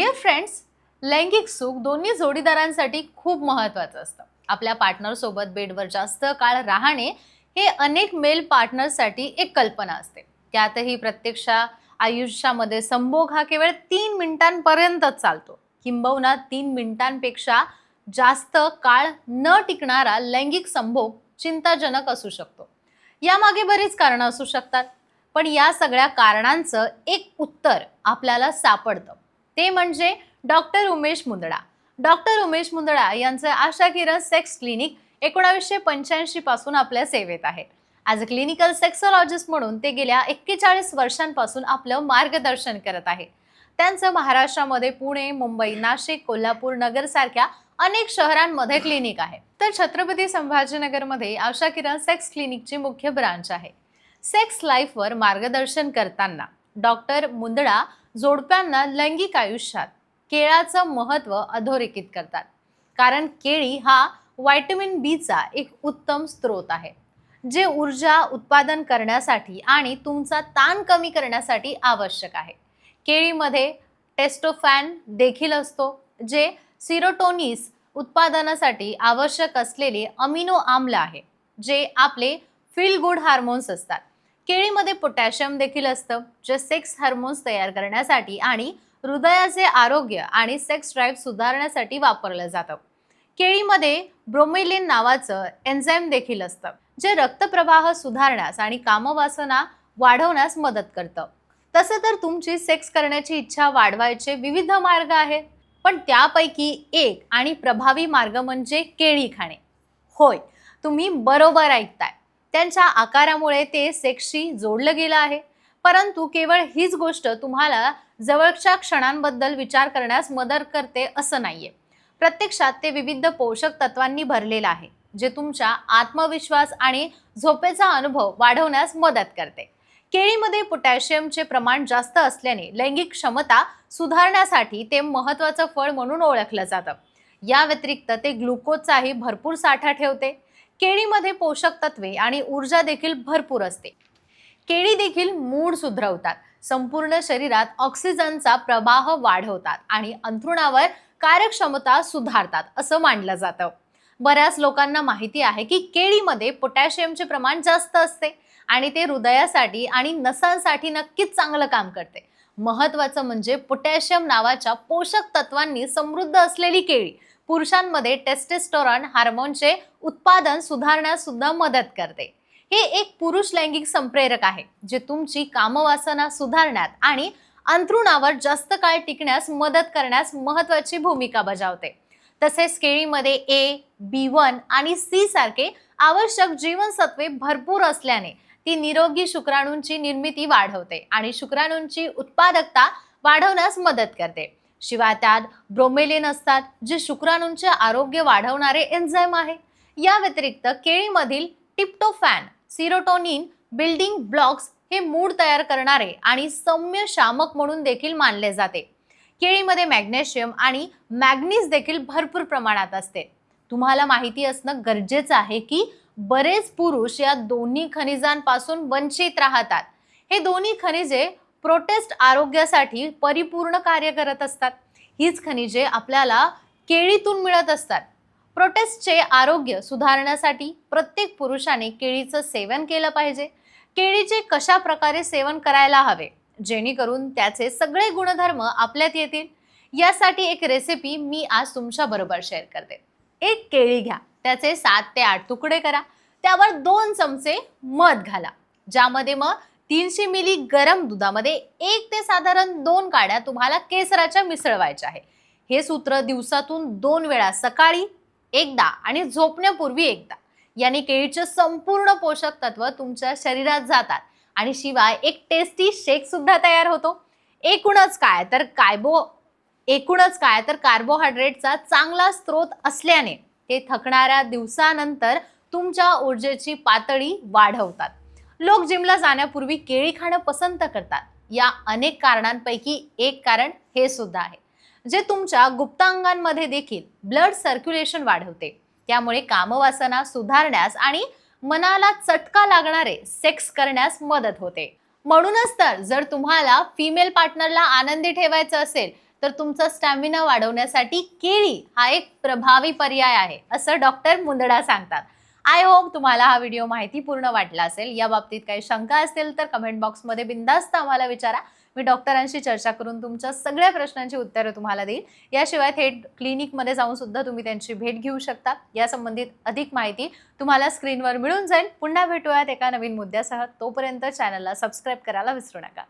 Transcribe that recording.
Dear friends लैंगिक सुख दोन्ही जोडीदारांसाठी खूप महत्त्वाचं असतं. आपल्या पार्टनरसोबत बेडवर जास्त काळ राहणे हे अनेक मेल पार्टनरसाठी एक कल्पना असते. त्यातही प्रत्यक्ष आयुष्यामध्ये संभोग हा केवळ तीन मिनिटांपर्यंतच चालतो. किंबहुना तीन मिनिटांपेक्षा जास्त काळ न टिकणारा लैंगिक संभोग चिंताजनक असू शकतो. यामागे बरीच कारणं असू शकतात. पण या सगळ्या कारणांचं एक उत्तर आपल्याला सापडतं. ते म्हणजे डॉक्टर उमेश मुंदडा. डॉक्टर उमेश मुंदडा यांचं आशा किरण सेक्स क्लिनिक एकोणावीसशे पंच्याऐंशी पासून आपल्या सेवेत आहे. ॲज अ क्लिनिकल सेक्सॉलॉजिस्ट म्हणून ते गेल्या एक्केचाळीस वर्षांपासून आपलं मार्गदर्शन करत आहे. त्यांचं महाराष्ट्रामध्ये पुणे मुंबई नाशिक कोल्हापूर नगरसारख्या अनेक शहरांमध्ये क्लिनिक आहे. तर छत्रपती संभाजीनगरमध्ये आशा किरण सेक्स क्लिनिकची मुख्य ब्रांच आहे. सेक्स लाईफवर मार्गदर्शन करताना डॉक्टर मुंदडा जोडप्यांना लैंगिक आयुष्यात केळाचं महत्त्व अधोरेखित करतात. कारण केळी हा व्हायटमिन बीचा एक उत्तम स्रोत आहे. जे ऊर्जा उत्पादन करण्यासाठी आणि तुमचा ताण कमी करण्यासाठी आवश्यक आहे. केळीमध्ये टेस्टोफॅन देखील असतो जे सिरोटोनिस उत्पादनासाठी आवश्यक असलेले अमिनो आम्ल आहे जे आपले फील गुड हार्मोन्स असतात. केळीमध्ये पोटॅशियम देखील असतं जे सेक्स हार्मोन्स तयार करण्यासाठी आणि हृदयाचे आरोग्य आणि सेक्स ड्राईव्ह सुधारण्यासाठी वापरलं जातं. केळीमध्ये ब्रोमेलिन नावाचं एन्झाईम देखील असतं जे रक्तप्रवाह सुधारण्यास आणि कामवासना वाढवण्यास मदत करतं. तसं तर तुमची सेक्स करण्याची इच्छा वाढवायचे विविध मार्ग आहेत पण त्यापैकी एक आणि प्रभावी मार्ग म्हणजे केळी खाणे. होय तुम्ही बरोबर ऐकताय. त्यांच्या आकारामुळे ते सेक्सशी जोडलं गेलं आहे. परंतु केवळ हीच गोष्ट तुम्हाला जवळच्या क्षणांबद्दल विचार करण्यास मदत करते असं नाहीये. प्रत्यक्षात ते विविध पोषक तत्वांनी भरलेलं आहे जे तुमच्या आत्मविश्वास आणि झोपेचा अनुभव वाढवण्यास मदत करते. केळीमध्ये पोटॅशियमचे प्रमाण जास्त असल्याने लैंगिक क्षमता सुधारण्यासाठी ते महत्त्वाचं फळ म्हणून ओळखलं जातं. या व्यतिरिक्त ते ग्लुकोजचाही भरपूर साठा ठेवते. केळीमध्ये पोषक तत्वे आणि ऊर्जा देखील भरपूर असते. केळी देखील मूड सुधरवतात. संपूर्ण शरीरात ऑक्सिजनचा प्रवाह वाढवतात आणि अंथरुणावर कार्यक्षमता सुधारतात असं मानलं जातं. बऱ्याच लोकांना माहिती आहे की केळीमध्ये पोटॅशियमचे प्रमाण जास्त असते आणि ते हृदयासाठी आणि नसांसाठी नक्कीच चांगलं काम करते. महत्वाचं म्हणजे पोटॅशियम नावाच्या पोषक तत्वांनी समृद्ध असलेली केळी. पुरुषांमध्ये टेस्टेस्टोरॉन हार्मोनचे उत्पादन सुधारण्यास सुद्धा मदत करते. हे एक पुरुष लैंगिक संप्रेरक आहे जे तुमची कामवासना सुधारण्यात आणि अंतरुणावर जास्त काळ टिकण्यास मदत करण्यास महत्वाची भूमिका बजावते. तसेच केळीमध्ये ए बी वन आणि सी सारखे आवश्यक जीवनसत्वे भरपूर असल्याने ती निरोगी शुक्राणूंची निर्मिती वाढवते आणि शुक्राणूंची उत्पादकता वाढवण्यास मदत करते. शिवाय त्यात ब्रोमेलिन असतात जे शुक्राणूंचे आरोग्य वाढवणारे एन्झाईम आहे. या व्यतिरिक्त केळीमधील टिप्टोफॅन सिरोटोनिन बिल्डिंग ब्लॉक्स हे मूड तयार करणारे आणि सौम्य शामक म्हणून देखील मानले जाते. केळीमध्ये मॅग्नेशियम आणि मॅग्नीज देखील भरपूर प्रमाणात असते. तुम्हाला माहिती असणं गरजेचं आहे की बरेच पुरुष या दोन्ही खनिजांपासून वंचित राहतात. हे दोन्ही खनिजे प्रोटेस्ट आरोग्यासाठी परिपूर्ण कार्य करत असतात. हीच खनिजे आपल्याला केळीतून मिळत असतात. प्रोटेस्टचे आरोग्य सुधारण्यासाठी प्रत्येक पुरुषाने केळीचं सेवन केलं पाहिजे. केळीचे कशा प्रकारे सेवन करायला हवे? जेणेकरून त्याचे सगळे गुणधर्म आपल्यात येतील. यासाठी एक रेसिपी मी आज तुमच्या बरोबर शेअर करते. एक केळी घ्या. त्याचे सात ते आठ तुकडे करा. त्यावर दोन चमचे मध घाला. ज्यामध्ये मग तीनशे मिली गरम दुधामध्ये एक ते साधारण दोन काड्या तुम्हाला केसराच्या मिसळवायच्या आहे हे सूत्र दिवसातून दोन वेळा सकाळी एकदा आणि झोपण्यापूर्वी एकदा. याने केळीचे संपूर्ण पोषक तत्व तुमच्या शरीरात जातात आणि शिवाय एक टेस्टी शेक सुद्धा तयार होतो. एकूणच काय तर कायबो एकूणच काय तर कार्बोहायड्रेटचा चांगला स्रोत असल्याने ते थकणाऱ्या दिवसानंतर तुमच्या ऊर्जेची पातळी वाढवतात. लोक जिमला जाण्यापूर्वी केळी खाणं पसंत करतात. या अनेक कारणांपैकी एक कारण हे सुद्धा आहे. जे तुमच्या गुप्तांगांमध्ये देखील ब्लड सर्क्युलेशन वाढवते. त्यामुळे कामवासना सुधारण्यास आणि मनाला चटका लागणारे सेक्स करण्यास मदत होते. म्हणूनच तर जर तुम्हाला फिमेल पार्टनरला आनंदी ठेवायचं असेल तर तुमचा स्टॅमिना वाढवण्यासाठी केळी हा एक प्रभावी पर्याय आहे असं डॉक्टर मुंदडा सांगतात. आय होप तुम्हाला हा व्हिडिओ माहितीपूर्ण वाटला असेल. या बाबतीत काही शंका असतील तर कमेंट बॉक्समध्ये बिंदास्त आम्हाला विचारा. मी डॉक्टरांशी चर्चा करून तुमच्या सगळ्या प्रश्नांची उत्तरं तुम्हाला देईल याशिवाय थेट क्लिनिकमध्ये जाऊन सुद्धा तुम्ही त्यांची भेट घेऊ शकता. या संबंधित अधिक माहिती तुम्हाला स्क्रीनवर मिळून जाईल. पुन्हा भेटूयात एका नवीन मुद्द्यासह. तोपर्यंत चॅनलला सबस्क्राईब करायला विसरू नका.